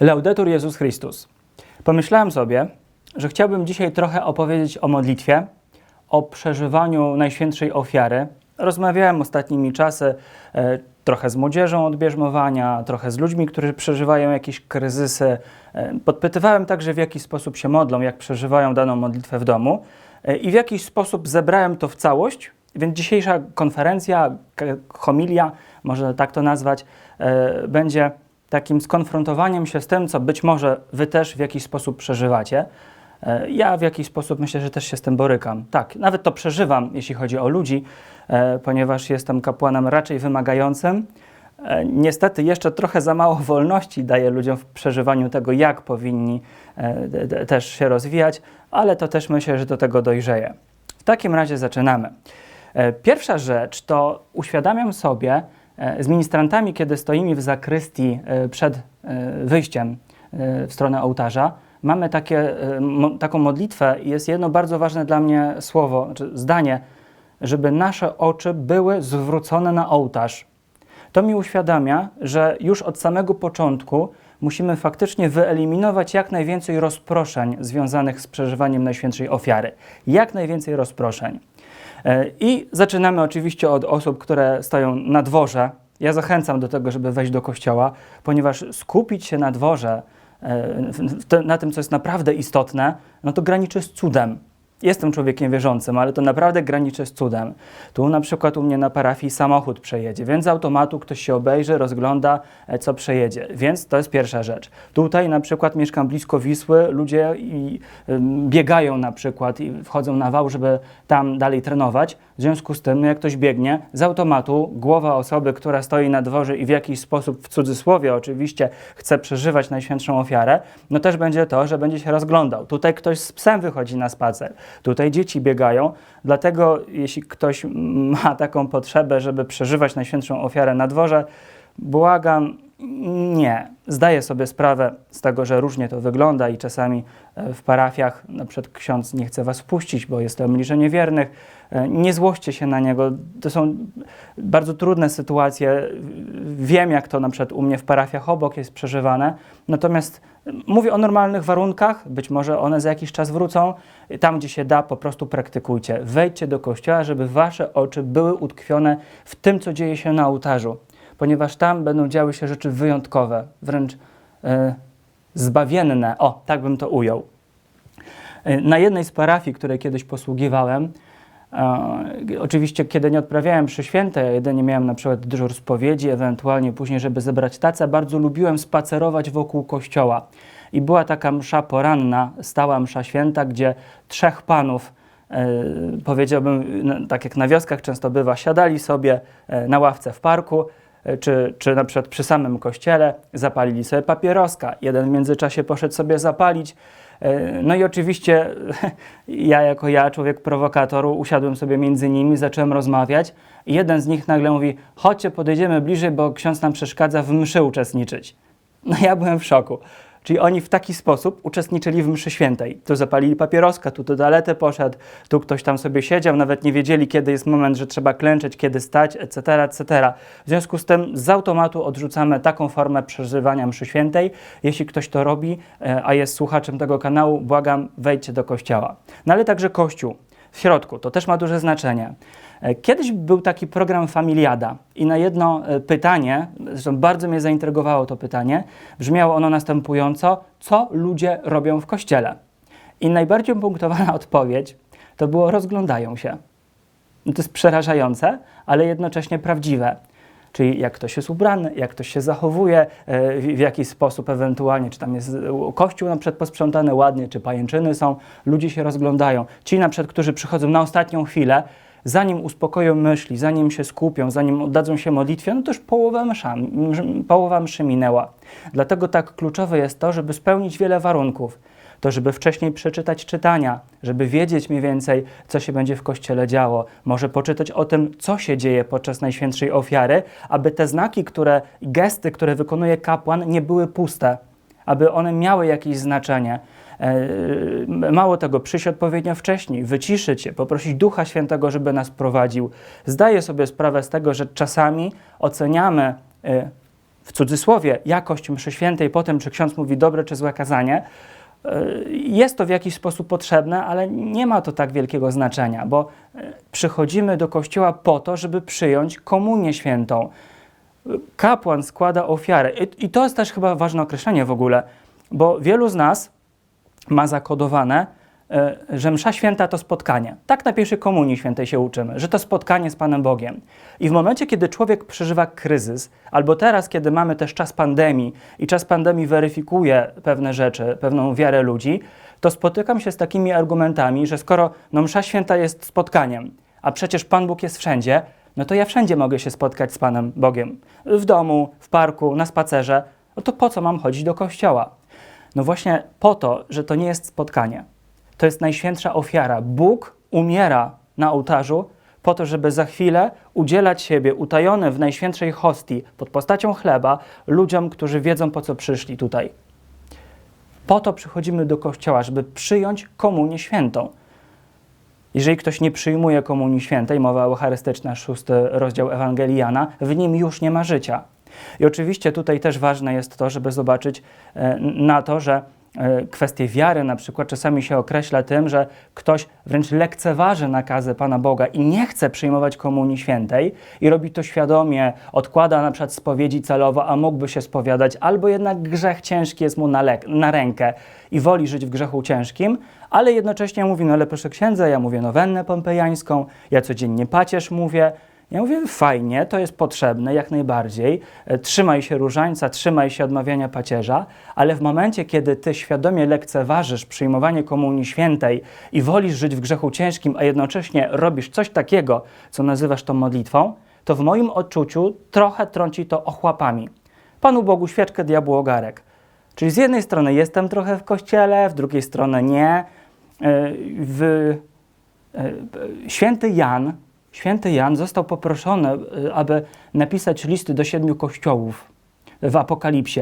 Laudetur Jezus Chrystus. Pomyślałem sobie, że chciałbym dzisiaj trochę opowiedzieć o modlitwie, o przeżywaniu Najświętszej Ofiary. Rozmawiałem ostatnimi czasy e, trochę z młodzieżą od bierzmowania, trochę z ludźmi, którzy przeżywają jakieś kryzysy. E, podpytywałem także, w jaki sposób się modlą, jak przeżywają daną modlitwę w domu e, i w jakiś sposób zebrałem to w całość. Więc dzisiejsza konferencja, homilia, można tak to nazwać, e, będzie takim skonfrontowaniem się z tym, co być może wy też w jakiś sposób przeżywacie. E, Ja w jakiś sposób myślę, że też się z tym borykam. Tak, nawet to przeżywam, jeśli chodzi o ludzi, e, ponieważ jestem kapłanem raczej wymagającym. E, Niestety jeszcze trochę za mało wolności daję ludziom w przeżywaniu tego, jak powinni też się rozwijać, ale to też myślę, że do tego dojrzeje. W takim razie zaczynamy. Pierwsza rzecz to uświadamiam sobie z ministrantami, kiedy stoimy w zakrystii e, przed e, wyjściem e, w stronę ołtarza, mamy takie, e, taką modlitwę i jest jedno bardzo ważne dla mnie słowo, czy zdanie, żeby nasze oczy były zwrócone na ołtarz. To mi uświadamia, że już od samego początku musimy faktycznie wyeliminować jak najwięcej rozproszeń związanych z przeżywaniem Najświętszej Ofiary. Jak najwięcej rozproszeń. E, I zaczynamy oczywiście od osób, które stoją na dworze. Ja zachęcam do tego, żeby wejść do kościoła, ponieważ skupić się na dworze, e, na tym, co jest naprawdę istotne, no to graniczy z cudem. Jestem człowiekiem wierzącym, ale to naprawdę graniczy z cudem. Tu na przykład u mnie na parafii samochód przejedzie, więc z automatu ktoś się obejrzy, rozgląda, e, co przejedzie. Więc to jest pierwsza rzecz. Tutaj na przykład mieszkam blisko Wisły, ludzie i, biegają na przykład i wchodzą na wał, żeby tam dalej trenować. W związku z tym, no jak ktoś biegnie, z automatu głowa osoby, która stoi na dworze i w jakiś sposób, w cudzysłowie oczywiście, chce przeżywać Najświętszą Ofiarę, no też będzie to, że będzie się rozglądał. Tutaj ktoś z psem wychodzi na spacer, tutaj dzieci biegają, dlatego jeśli ktoś ma taką potrzebę, żeby przeżywać Najświętszą Ofiarę na dworze, błagam, nie. Zdaję sobie sprawę z tego, że różnie to wygląda i czasami e, w parafiach na przykład ksiądz nie chce was wpuścić, bo jest to mniżenie wiernych. E, Nie złoście się na niego. To są bardzo trudne sytuacje. Wiem, jak to na przykład u mnie w parafiach obok jest przeżywane. Natomiast mówię o normalnych warunkach, być może one za jakiś czas wrócą. Tam, gdzie się da, po prostu praktykujcie. Wejdźcie do kościoła, żeby wasze oczy były utkwione w tym, co dzieje się na ołtarzu ponieważ tam będą działy się rzeczy wyjątkowe, wręcz e, zbawienne. O, tak bym to ujął. E, Na jednej z parafii, której kiedyś posługiwałem, oczywiście kiedy nie odprawiałem przy święte, ja jedynie miałem na przykład dyżur spowiedzi, ewentualnie później, żeby zebrać tacę, bardzo lubiłem spacerować wokół kościoła. I była taka msza poranna, stała msza święta, gdzie trzech panów e, powiedziałbym, tak jak na wioskach często bywa, siadali sobie e, na ławce w parku, e, czy, czy na przykład przy samym kościele, zapalili sobie papieroska. Jeden w międzyczasie poszedł sobie zapalić. E, No i oczywiście ja jako ja, człowiek prowokator, usiadłem sobie między nimi, zacząłem rozmawiać. I jeden z nich nagle mówi, chodźcie, podejdziemy bliżej, bo ksiądz nam przeszkadza w mszy uczestniczyć. No ja byłem w szoku. Czyli oni w taki sposób uczestniczyli w mszy świętej. Tu zapalili papieroska, tu do toaletę poszedł, tu ktoś tam sobie siedział, nawet nie wiedzieli, kiedy jest moment, że trzeba klęczeć, kiedy stać, etc., etc. W związku z tym z automatu odrzucamy taką formę przeżywania mszy świętej. Jeśli ktoś to robi, e, a jest słuchaczem tego kanału, błagam, wejdźcie do kościoła. No ale także kościół w środku, to też ma duże znaczenie. E, Kiedyś był taki program Familiada i na jedno e, pytanie, zresztą bardzo mnie zaintrygowało to pytanie, brzmiało ono następująco: co ludzie robią w kościele? I najbardziej punktowana odpowiedź to było rozglądają się. No to jest przerażające, ale jednocześnie prawdziwe. Czyli jak ktoś jest ubrany, jak ktoś się zachowuje, e, w, jaki sposób ewentualnie, czy tam jest e, kościół na przykład posprzątany ładnie, czy pajęczyny są, ludzie się rozglądają. Ci na przykład, którzy przychodzą na ostatnią chwilę, zanim uspokoją myśli, zanim się skupią, zanim oddadzą się modlitwie, no to już połowa, msza, msz- połowa mszy minęła. Dlatego tak kluczowe jest to, żeby spełnić wiele warunków to żeby wcześniej przeczytać czytania, żeby wiedzieć mniej więcej, co się będzie w kościele działo. Może poczytać o tym, co się dzieje podczas Najświętszej Ofiary, aby te znaki, które, gesty, które wykonuje kapłan, nie były puste, aby one miały jakieś znaczenie. E, Mało tego, przyjść odpowiednio wcześniej, wyciszyć się, poprosić Ducha Świętego, żeby nas prowadził. Zdaję sobie sprawę z tego, że czasami oceniamy e, w cudzysłowie jakość mszy świętej po tym, czy ksiądz mówi dobre czy złe kazanie, jest to w jakiś sposób potrzebne, ale nie ma to tak wielkiego znaczenia, bo y, przychodzimy do kościoła po to, żeby przyjąć komunię świętą. Kapłan składa ofiarę. I, to jest też chyba ważne określenie w ogóle, bo wielu z nas ma zakodowane, e, że msza święta to spotkanie. Tak na pierwszej komunii świętej się uczymy, że to spotkanie z Panem Bogiem. I w momencie, kiedy człowiek przeżywa kryzys, albo teraz, kiedy mamy też czas pandemii i czas pandemii weryfikuje pewne rzeczy, pewną wiarę ludzi, to spotykam się z takimi argumentami, że skoro no, msza święta jest spotkaniem, a przecież Pan Bóg jest wszędzie, no to ja wszędzie mogę się spotkać z Panem Bogiem. W domu, w parku, na spacerze. No to po co mam chodzić do kościoła? No właśnie po to, że to nie jest spotkanie. To jest najświętsza ofiara. Bóg umiera na ołtarzu po to, żeby za chwilę udzielać siebie utajone w najświętszej hostii pod postacią chleba ludziom, którzy wiedzą po co przyszli tutaj. Po to przychodzimy do kościoła, żeby przyjąć komunię świętą. Jeżeli ktoś nie przyjmuje komunii świętej, mowa eucharystyczna, szósty rozdział Ewangelii Jana, w nim już nie ma życia. I oczywiście tutaj też ważne jest to, żeby zobaczyć e, na to, że e, kwestie wiary na przykład czasami się określa tym, że ktoś wręcz lekceważy nakazy Pana Boga i nie chce przyjmować komunii świętej i robi to świadomie, odkłada na przykład spowiedzi celowo, a mógłby się spowiadać, albo jednak grzech ciężki jest mu na, na rękę i woli żyć w grzechu ciężkim, ale jednocześnie mówi, no ale proszę księdza, ja mówię nowennę pompejańską, ja codziennie pacierz mówię, ja mówię, fajnie, to jest potrzebne, jak najbardziej. E, trzymaj się różańca, trzymaj się odmawiania pacierza, ale w momencie, kiedy ty świadomie lekceważysz przyjmowanie komunii świętej i wolisz żyć w grzechu ciężkim, a jednocześnie robisz coś takiego, co nazywasz tą modlitwą, to w moim odczuciu trochę trąci to ochłapami. Panu Bogu świeczkę, diabłu ogarek. Czyli z jednej strony jestem trochę w kościele, w drugiej strony nie. E, w, e, święty Jan Święty Jan został poproszony, y, aby napisać listy do siedmiu kościołów w Apokalipsie.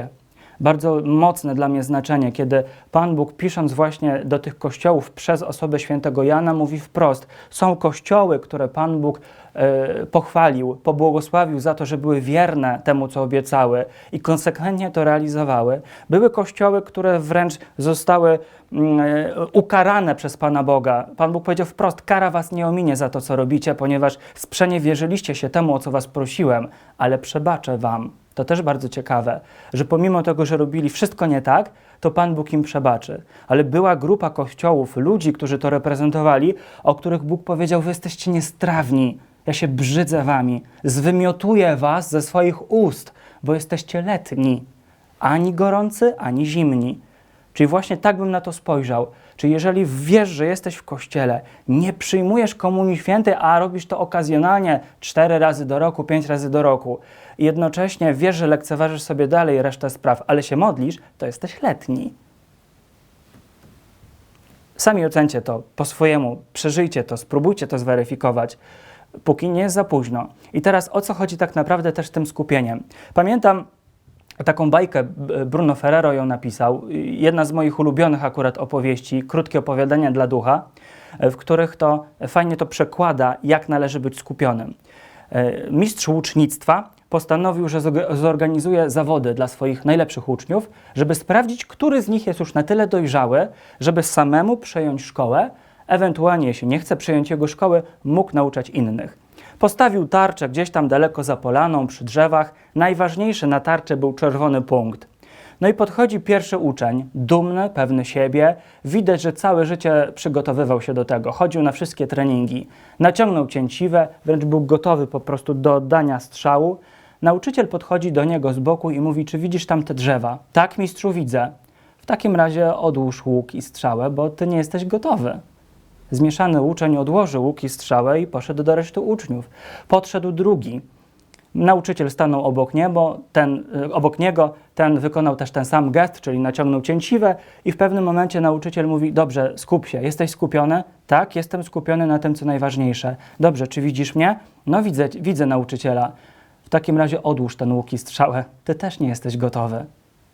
Bardzo mocne dla mnie znaczenie, kiedy Pan Bóg, pisząc właśnie do tych kościołów przez osobę świętego Jana, mówi wprost: Są kościoły, które Pan Bóg pochwalił, pobłogosławił za to, że były wierne temu, co obiecały i konsekwentnie to realizowały. Były kościoły, które wręcz zostały mm, e, ukarane przez Pana Boga. Pan Bóg powiedział wprost: Kara was nie ominie za to, co robicie, ponieważ sprzeniewierzyliście się temu, o co was prosiłem, ale przebaczę wam. To też bardzo ciekawe, że pomimo tego, że robili wszystko nie tak, to Pan Bóg im przebaczy. Ale była grupa kościołów, ludzi, którzy to reprezentowali, o których Bóg powiedział: Wy jesteście niestrawni, ja się brzydzę wami, zwymiotuję was ze swoich ust, bo jesteście letni, ani gorący, ani zimni. Czyli właśnie tak bym na to spojrzał. Czyli jeżeli wiesz, że jesteś w kościele, nie przyjmujesz komunii świętej, a robisz to okazjonalnie cztery razy do roku, pięć razy do roku, jednocześnie wiesz, że lekceważysz sobie dalej resztę spraw, ale się modlisz, to jesteś letni. Sami ocencie to po swojemu, przeżyjcie to, spróbujcie to zweryfikować, póki nie jest za późno. I teraz o co chodzi tak naprawdę też tym skupieniem? Pamiętam taką bajkę, Bruno Ferrero ją napisał, jedna z moich ulubionych akurat opowieści, krótkie opowiadania dla ducha, w których to fajnie to przekłada, jak należy być skupionym. E, mistrz łucznictwa postanowił, że zorganizuje zawody dla swoich najlepszych uczniów, żeby sprawdzić, który z nich jest już na tyle dojrzały, żeby samemu przejąć szkołę, ewentualnie, jeśli nie chce przejąć jego szkoły, mógł nauczać innych. Postawił tarczę gdzieś tam daleko za polaną, przy drzewach. Najważniejszy na tarczy był czerwony punkt. No i podchodzi pierwszy uczeń, dumny, pewny siebie. Widać, że całe życie przygotowywał się do tego. Chodził na wszystkie treningi. Naciągnął cięciwę, wręcz był gotowy po prostu do oddania strzału. Nauczyciel podchodzi do niego z boku i mówi: Czy widzisz tam te drzewa? Tak, mistrzu, widzę. W takim razie odłóż łuk i strzałę, bo ty nie jesteś gotowy. Zmieszany uczeń odłożył łuk i strzałę i poszedł do reszty uczniów. Podszedł drugi. Nauczyciel stanął obok, niego, ten, y, obok niego, ten wykonał też ten sam gest, czyli naciągnął cięciwę i w pewnym momencie nauczyciel mówi, dobrze, skup się, jesteś skupiony? Tak, jestem skupiony na tym, co najważniejsze. Dobrze, czy widzisz mnie? No widzę, widzę nauczyciela. W takim razie odłóż ten łuk i strzałę. Ty też nie jesteś gotowy.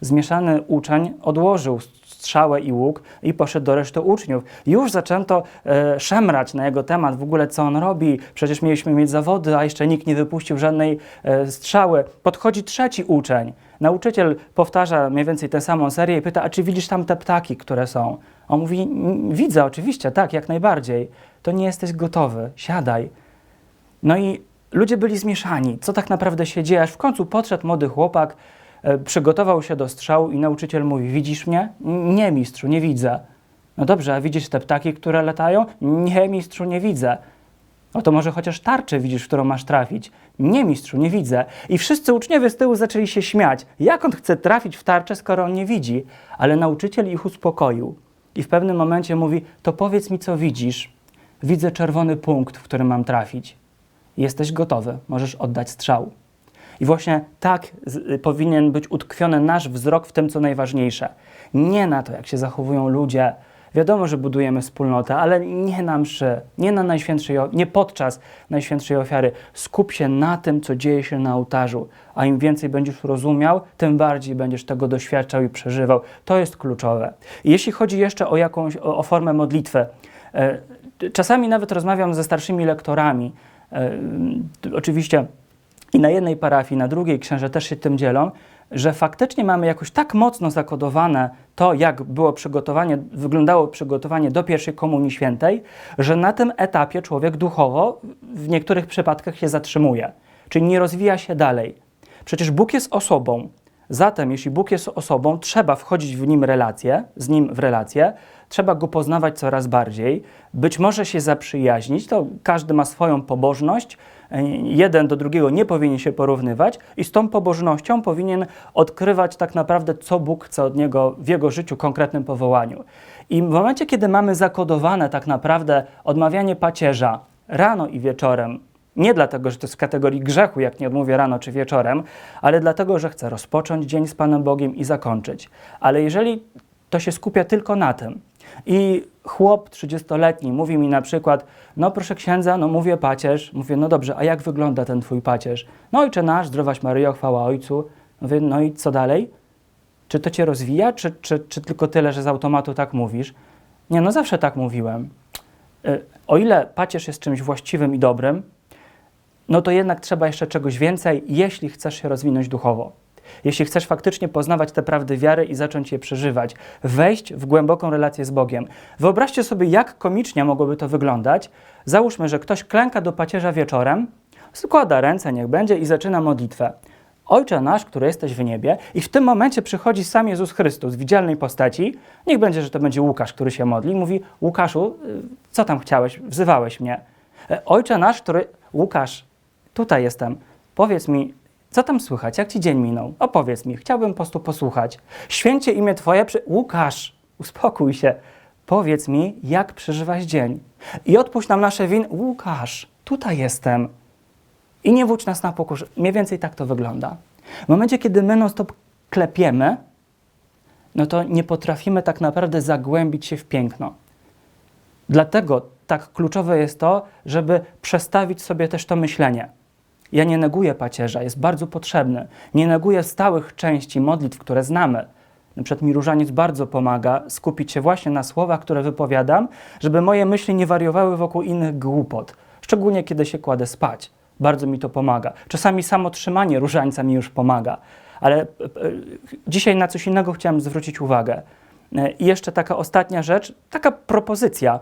Zmieszany uczeń odłożył strzałę i łuk i poszedł do reszty uczniów. Już zaczęto e, szemrać na jego temat, w ogóle co on robi, przecież mieliśmy mieć zawody, a jeszcze nikt nie wypuścił żadnej e, strzały. Podchodzi trzeci uczeń. Nauczyciel powtarza mniej więcej tę samą serię i pyta, a czy widzisz tam te ptaki, które są? On mówi, "N- widzę oczywiście, tak, jak najbardziej. To nie jesteś gotowy, siadaj. No i ludzie byli zmieszani, co tak naprawdę się dzieje, aż w końcu podszedł młody chłopak, przygotował się do strzału i nauczyciel mówi, widzisz mnie? "N- Nie mistrzu, nie widzę. No dobrze, a widzisz te ptaki, które latają? Nie mistrzu, nie widzę. No to może chociaż tarczę widzisz, w którą masz trafić. Nie mistrzu, nie widzę. I wszyscy uczniowie z tyłu zaczęli się śmiać. Jak on chce trafić w tarczę, skoro on nie widzi? Ale nauczyciel ich uspokoił. I w pewnym momencie mówi, to powiedz mi, co widzisz. Widzę czerwony punkt, w którym mam trafić. Jesteś gotowy, możesz oddać strzał. I właśnie tak y, powinien być utkwiony nasz wzrok w tym, co najważniejsze. Nie na to, jak się zachowują ludzie. Wiadomo, że budujemy wspólnotę, ale nie na mszy, nie, na najświętszej, nie podczas Najświętszej Ofiary. Skup się na tym, co dzieje się na ołtarzu. A im więcej będziesz rozumiał, tym bardziej będziesz tego doświadczał i przeżywał. To jest kluczowe. Jeśli chodzi jeszcze o jakąś, o, o formę modlitwy, e, czasami nawet rozmawiam ze starszymi lektorami. E, oczywiście i na jednej parafii, na drugiej księże też się tym dzielą, że faktycznie mamy jakoś tak mocno zakodowane to, jak było przygotowanie, wyglądało przygotowanie do pierwszej komunii świętej, że na tym etapie człowiek duchowo w niektórych przypadkach się zatrzymuje, czyli nie rozwija się dalej. Przecież Bóg jest osobą. Zatem, jeśli Bóg jest osobą, trzeba wchodzić w nim relacje, z nim w relacje, trzeba go poznawać coraz bardziej, być może się zaprzyjaźnić, to każdy ma swoją pobożność, jeden do drugiego nie powinien się porównywać i z tą pobożnością powinien odkrywać tak naprawdę, co Bóg chce od niego w jego życiu, konkretnym powołaniu. I w momencie, kiedy mamy zakodowane tak naprawdę odmawianie pacierza rano i wieczorem, nie dlatego, że to jest w kategorii grzechu, jak nie odmówię rano czy wieczorem, ale dlatego, że chcę rozpocząć dzień z Panem Bogiem i zakończyć. Ale jeżeli to się skupia tylko na tym i chłop 30-letni mówi mi na przykład, no proszę księdza, no mówię pacierz, mówię, no dobrze, a jak wygląda ten twój pacierz? No ojcze nasz, zdrowaś Maryjo, chwała Ojcu. Mówię, no i co dalej? Czy to cię rozwija, czy, czy, czy tylko tyle, że z automatu tak mówisz? Nie, no zawsze tak mówiłem. Y, O ile pacierz jest czymś właściwym i dobrym, no to jednak trzeba jeszcze czegoś więcej, jeśli chcesz się rozwinąć duchowo. Jeśli chcesz faktycznie poznawać te prawdy wiary i zacząć je przeżywać, wejść w głęboką relację z Bogiem. Wyobraźcie sobie, jak komicznie mogłoby to wyglądać. Załóżmy, że ktoś klęka do pacierza wieczorem, składa ręce, niech będzie, i zaczyna modlitwę. Ojcze nasz, który jesteś w niebie, i w tym momencie przychodzi sam Jezus Chrystus w widzialnej postaci. Niech będzie, że to będzie Łukasz, który się modli. Mówi: Łukaszu, co tam chciałeś? Wzywałeś mnie. E, Ojcze nasz, który. Łukasz, tutaj jestem. Powiedz mi, co tam słychać? Jak ci dzień minął? Opowiedz mi, chciałbym po prostu posłuchać. Święcie imię Twoje. Przy... Łukasz, uspokój się. Powiedz mi, jak przeżywasz dzień. I odpuść nam nasze winy. Łukasz, tutaj jestem. I nie wódź nas na pokusz. Mniej więcej tak to wygląda. W momencie, kiedy my non-stop klepiemy, no to nie potrafimy tak naprawdę zagłębić się w piękno. Dlatego tak kluczowe jest to, żeby przestawić sobie też to myślenie. Ja nie neguję pacierza, jest bardzo potrzebny. Nie neguję stałych części modlitw, które znamy. Na mi różaniec bardzo pomaga skupić się właśnie na słowach, które wypowiadam, żeby moje myśli nie wariowały wokół innych głupot. Szczególnie kiedy się kładę spać. Bardzo mi to pomaga. Czasami samo trzymanie różańca mi już pomaga. Ale e, e, dzisiaj na coś innego chciałem zwrócić uwagę. E, I jeszcze taka ostatnia rzecz, taka propozycja,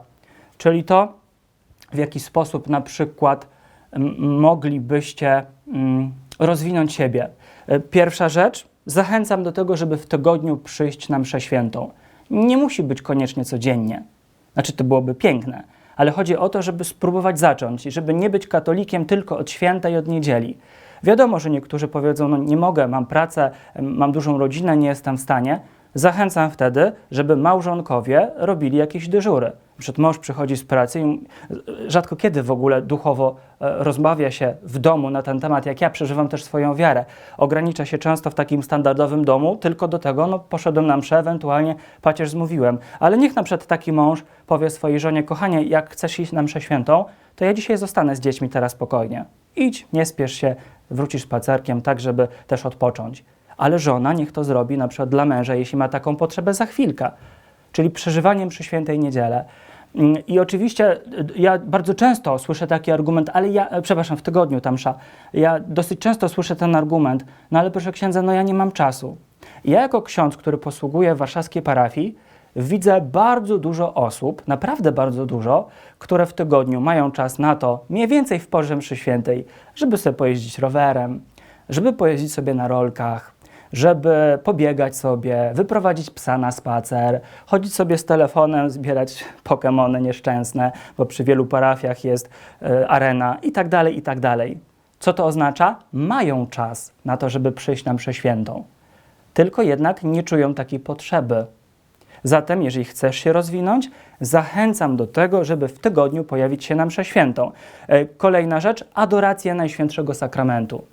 czyli to, w jaki sposób na przykład moglibyście mm, rozwinąć siebie. E, Pierwsza rzecz, zachęcam do tego, żeby w tygodniu przyjść na mszę świętą. Nie musi być koniecznie codziennie. Znaczy, to byłoby piękne, ale chodzi o to, żeby spróbować zacząć i żeby nie być katolikiem tylko od święta i od niedzieli. Wiadomo, że niektórzy powiedzą, no nie mogę, mam pracę, mam dużą rodzinę, nie jestem w stanie. Zachęcam wtedy, żeby małżonkowie robili jakieś dyżury. Przed mąż przychodzi z pracy i rzadko kiedy w ogóle duchowo e, rozmawia się w domu na ten temat, jak ja przeżywam też swoją wiarę. Ogranicza się często w takim standardowym domu tylko do tego, no poszedłem na mszę, ewentualnie pacierz zmówiłem. Ale niech na przykład taki mąż powie swojej żonie, kochanie, jak chcesz iść na mszę świętą, to ja dzisiaj zostanę z dziećmi teraz spokojnie. Idź, nie spiesz się, wrócisz spacerkiem, tak żeby też odpocząć. Ale żona niech to zrobi na przykład dla męża, jeśli ma taką potrzebę za chwilkę, czyli przeżywaniem przy świętej niedzielę. Mm, I oczywiście y, ja bardzo często słyszę taki argument, ale ja, e, przepraszam, w tygodniu tamsza, ja dosyć często słyszę ten argument, no ale proszę księdza, no ja nie mam czasu. Ja jako ksiądz, który posługuje w warszawskiej parafii, widzę bardzo dużo osób, naprawdę bardzo dużo, które w tygodniu mają czas na to, mniej więcej w porze mszy świętej, żeby sobie pojeździć rowerem, żeby pojeździć sobie na rolkach, żeby pobiegać sobie, wyprowadzić psa na spacer, chodzić sobie z telefonem, zbierać Pokemony nieszczęsne, bo przy wielu parafiach jest y, arena i tak dalej, i tak dalej. Co to oznacza? Mają czas na to, żeby przyjść na mszę świętą. Tylko jednak nie czują takiej potrzeby. Zatem, jeżeli chcesz się rozwinąć, zachęcam do tego, żeby w tygodniu pojawić się na mszę świętą. E, Kolejna rzecz, adoracja Najświętszego Sakramentu.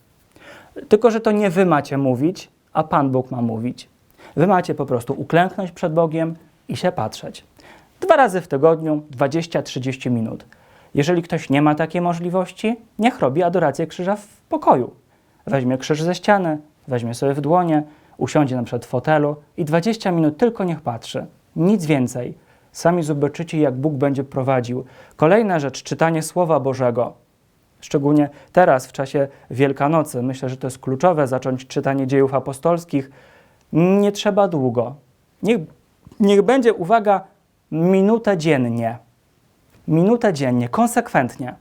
Tylko, że to nie wy macie mówić, a Pan Bóg ma mówić. Wy macie po prostu uklęknąć przed Bogiem i się patrzeć. Dwa razy w tygodniu, 20-30 minut. Jeżeli ktoś nie ma takiej możliwości, niech robi adorację krzyża w pokoju. Weźmie krzyż ze ściany, weźmie sobie w dłonie, usiądzie na przykład w fotelu i 20 minut tylko niech patrzy. Nic więcej. Sami zobaczycie, jak Bóg będzie prowadził. Kolejna rzecz, czytanie Słowa Bożego. Szczególnie teraz, w czasie Wielkanocy, myślę, że to jest kluczowe, zacząć czytanie dziejów apostolskich. Nie trzeba długo. Niech, niech będzie, uwaga, minutę dziennie. Minutę dziennie, konsekwentnie.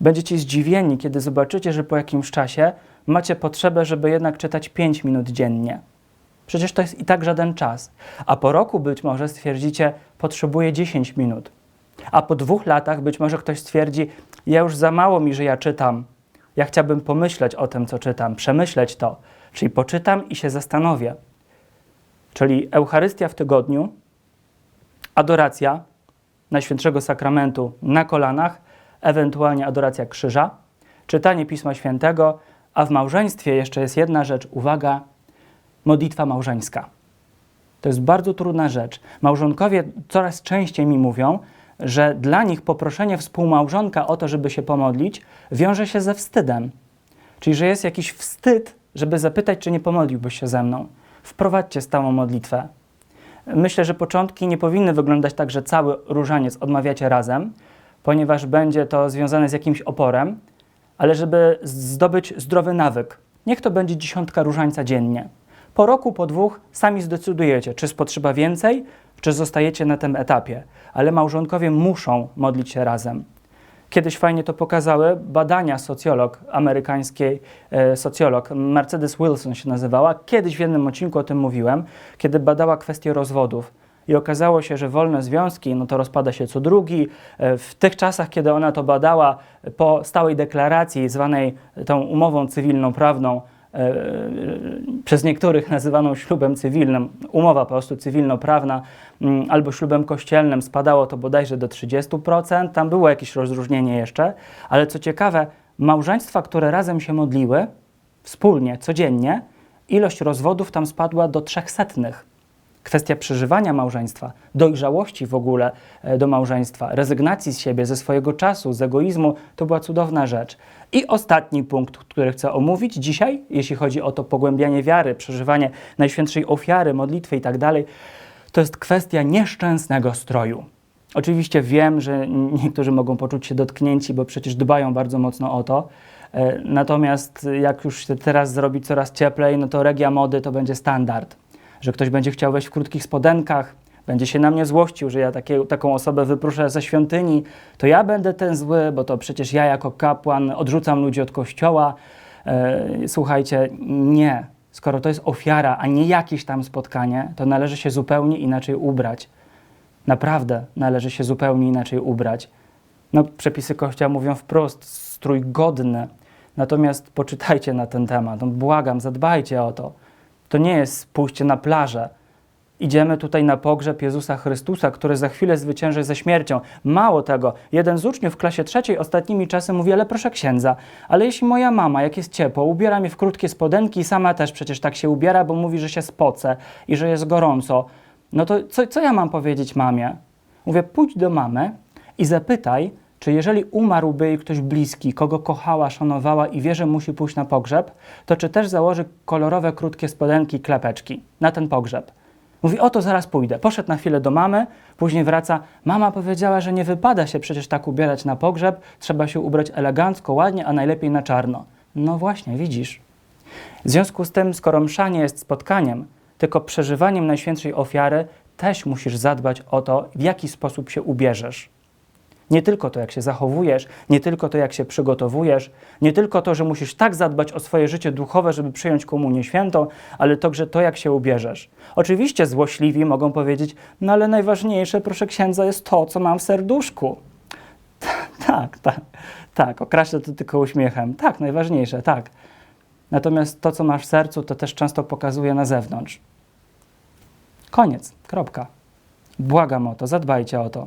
Będziecie zdziwieni, kiedy zobaczycie, że po jakimś czasie macie potrzebę, żeby jednak czytać 5 minut dziennie. Przecież to jest i tak żaden czas. A po roku być może stwierdzicie, potrzebuję 10 minut. A po dwóch latach być może ktoś stwierdzi, ja już za mało mi, że ja czytam. Ja chciałbym pomyśleć o tym, co czytam, przemyśleć to. Czyli poczytam i się zastanowię. Czyli Eucharystia w tygodniu, adoracja Najświętszego Sakramentu na kolanach, ewentualnie adoracja krzyża, czytanie Pisma Świętego, a w małżeństwie jeszcze jest jedna rzecz, uwaga, modlitwa małżeńska. To jest bardzo trudna rzecz. Małżonkowie coraz częściej mi mówią, że dla nich poproszenie współmałżonka o to, żeby się pomodlić, wiąże się ze wstydem. Czyli, że jest jakiś wstyd, żeby zapytać, czy nie pomodliłbyś się ze mną. Wprowadźcie stałą modlitwę. Myślę, że początki nie powinny wyglądać tak, że cały różaniec odmawiacie razem, ponieważ będzie to związane z jakimś oporem, ale żeby zdobyć zdrowy nawyk. Niech to będzie dziesiątka różańca dziennie. Po roku, po dwóch sami zdecydujecie, czy jest potrzeba więcej, czy zostajecie na tym etapie. Ale małżonkowie muszą modlić się razem. Kiedyś fajnie to pokazały badania socjolog amerykańskiej, e, socjolog Mercedes Wilson się nazywała. Kiedyś w jednym odcinku o tym mówiłem, kiedy badała kwestię rozwodów. I okazało się, że wolne związki, no to rozpada się co drugi. E, W tych czasach, kiedy ona to badała, po stałej deklaracji, zwanej tą umową cywilną, prawną, przez niektórych nazywaną ślubem cywilnym, umowa po prostu cywilnoprawna mm, albo ślubem kościelnym, spadało to bodajże do 30%, tam było jakieś rozróżnienie jeszcze, ale co ciekawe, małżeństwa, które razem się modliły, wspólnie, codziennie, ilość rozwodów tam spadła do trzech setnych. Kwestia przeżywania małżeństwa, dojrzałości w ogóle e, do małżeństwa, rezygnacji z siebie, ze swojego czasu, z egoizmu, to była cudowna rzecz. I ostatni punkt, który chcę omówić dzisiaj, jeśli chodzi o to pogłębianie wiary, przeżywanie najświętszej ofiary, modlitwy i tak to jest kwestia nieszczęsnego stroju. Oczywiście wiem, że niektórzy mogą poczuć się dotknięci, bo przecież dbają bardzo mocno o to. E, Natomiast jak już się teraz zrobi coraz cieplej, no to regia mody to będzie standard że ktoś będzie chciał wejść w krótkich spodenkach, będzie się na mnie złościł, że ja takie, taką osobę wypruszę ze świątyni, to ja będę ten zły, bo to przecież ja jako kapłan odrzucam ludzi od kościoła. E, słuchajcie, nie. Skoro to jest ofiara, a nie jakieś tam spotkanie, to należy się zupełnie inaczej ubrać. Naprawdę należy się zupełnie inaczej ubrać. No, przepisy Kościoła mówią wprost, strój godny. Natomiast poczytajcie na ten temat. No, błagam, zadbajcie o to. To nie jest pójście na plażę. Idziemy tutaj na pogrzeb Jezusa Chrystusa, który za chwilę zwycięży ze śmiercią. Mało tego, jeden z uczniów w klasie trzeciej ostatnimi czasy mówi, ale proszę księdza, ale jeśli moja mama, jak jest ciepło, ubiera mnie w krótkie spodenki i sama też przecież tak się ubiera, bo mówi, że się spocę i że jest gorąco, no to co, co ja mam powiedzieć mamie? Mówię, pójdź do mamy i zapytaj, czy jeżeli umarłby jej ktoś bliski, kogo kochała, szanowała i wie, że musi pójść na pogrzeb, to czy też założy kolorowe, krótkie spodenki, klepeczki na ten pogrzeb? Mówi, oto zaraz pójdę. Poszedł na chwilę do mamy, później wraca. Mama powiedziała, że nie wypada się przecież tak ubierać na pogrzeb, trzeba się ubrać elegancko, ładnie, a najlepiej na czarno. No właśnie, widzisz. W związku z tym, skoro msza nie jest spotkaniem, tylko przeżywaniem Najświętszej Ofiary, też musisz zadbać o to, w jaki sposób się ubierzesz. Nie tylko to, jak się zachowujesz, nie tylko to, jak się przygotowujesz, nie tylko to, że musisz tak zadbać o swoje życie duchowe, żeby przyjąć komunię świętą, ale także to, jak się ubierzesz. Oczywiście złośliwi mogą powiedzieć, no ale najważniejsze, proszę księdza, jest to, co mam w serduszku. Tak, tak, tak, okraślę to tylko uśmiechem. Tak, najważniejsze, tak. Natomiast to, co masz w sercu, to też często pokazuje na zewnątrz. Koniec, kropka. Błagam o to, zadbajcie o to.